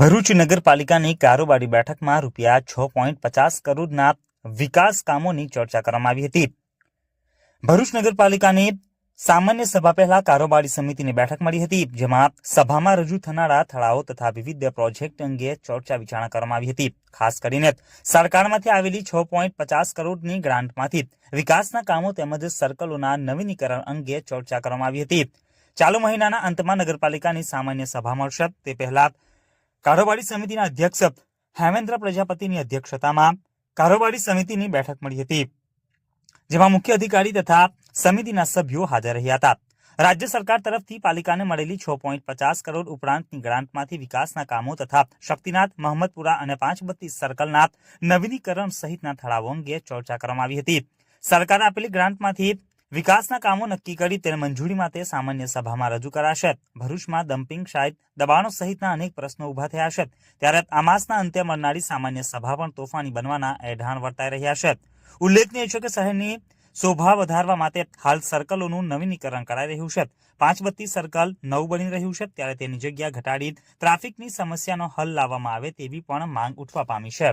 ભરૂચ નગરપાલિકાની કારોબારી બેઠકમાં રૂપિયા છ પોઈન્ટ પચાસ કરોડના વિકાસ કામોની ચર્ચા કરવામાં આવી હતી. ભરૂચ નગરપાલિકાની સામાન્ય સભા પહેલા કારોબારી સમિતિની બેઠક મળી હતી, જેમાં સભામાં રજૂ થનારા ઠરાવો તથા વિવિધ પ્રોજેક્ટ અંગે ચર્ચા વિચારણા કરવામાં આવી હતી. ખાસ કરીને સરકારમાંથી આવેલી છ પોઈન્ટ પચાસ કરોડની ગ્રાન્ટમાંથી વિકાસના કામો તેમજ સર્કલોના નવીનીકરણ અંગે ચર્ચા કરવામાં આવી હતી. ચાલુ મહિનાના અંતમાં નગરપાલિકાની સામાન્ય સભા મળશે. તે પહેલા કારોબારી સમિતિના અધ્યક્ષ હેમેન્દ્ર પ્રજાપતિની અધ્યક્ષતામાં કારોબારી સમિતિની બેઠક મળી હતી, જેમાં મુખ્ય અધિકારી તથા સમિતિના સભ્યો હાજર રહ્યા હતા. રાજ્ય સરકાર તરફથી પાલિકાને મળેલી છ પોઈન્ટ પચાસ કરોડ ઉપરાંતની ગ્રાન્ટમાંથી વિકાસના કામો તથા શક્તિનાથ, મહમ્મદપુરા અને પાંચ બત્તીસ સર્કલના નવીનીકરણ સહિતના ઠરાવો અંગે ચર્ચા કરવામાં આવી હતી. સરકારે આપેલી ગ્રાન્ટમાંથી વિકાસના કામો નક્કી કરી તેને મંજૂરી માટે સામાન્ય સભામાં રજૂ કરાશે. ભરૂચમાં ડમ્પિંગ શાયદ દબાણો સહિતના અનેક પ્રશ્નો ઊભા થયા છે. ત્યારે આ માસના અંતે મળનારી સામાન્ય સભા પણ તોફાની બનવાના એઢાણ વર્તાઈ રહ્યા છે. ઉલ્લેખનીય છે કે શહેરની શોભા વધારવા માટે હાલ સર્કલોનું નવીનીકરણ કરાઈ રહ્યું છે. પાંચ બત્તી સર્કલ નવ બની રહ્યું છે. ત્યારે તેની જગ્યા ઘટાડી ટ્રાફિકની સમસ્યાનો હલ લાવવામાં આવે તેવી પણ માંગ ઉઠવા પામી છે.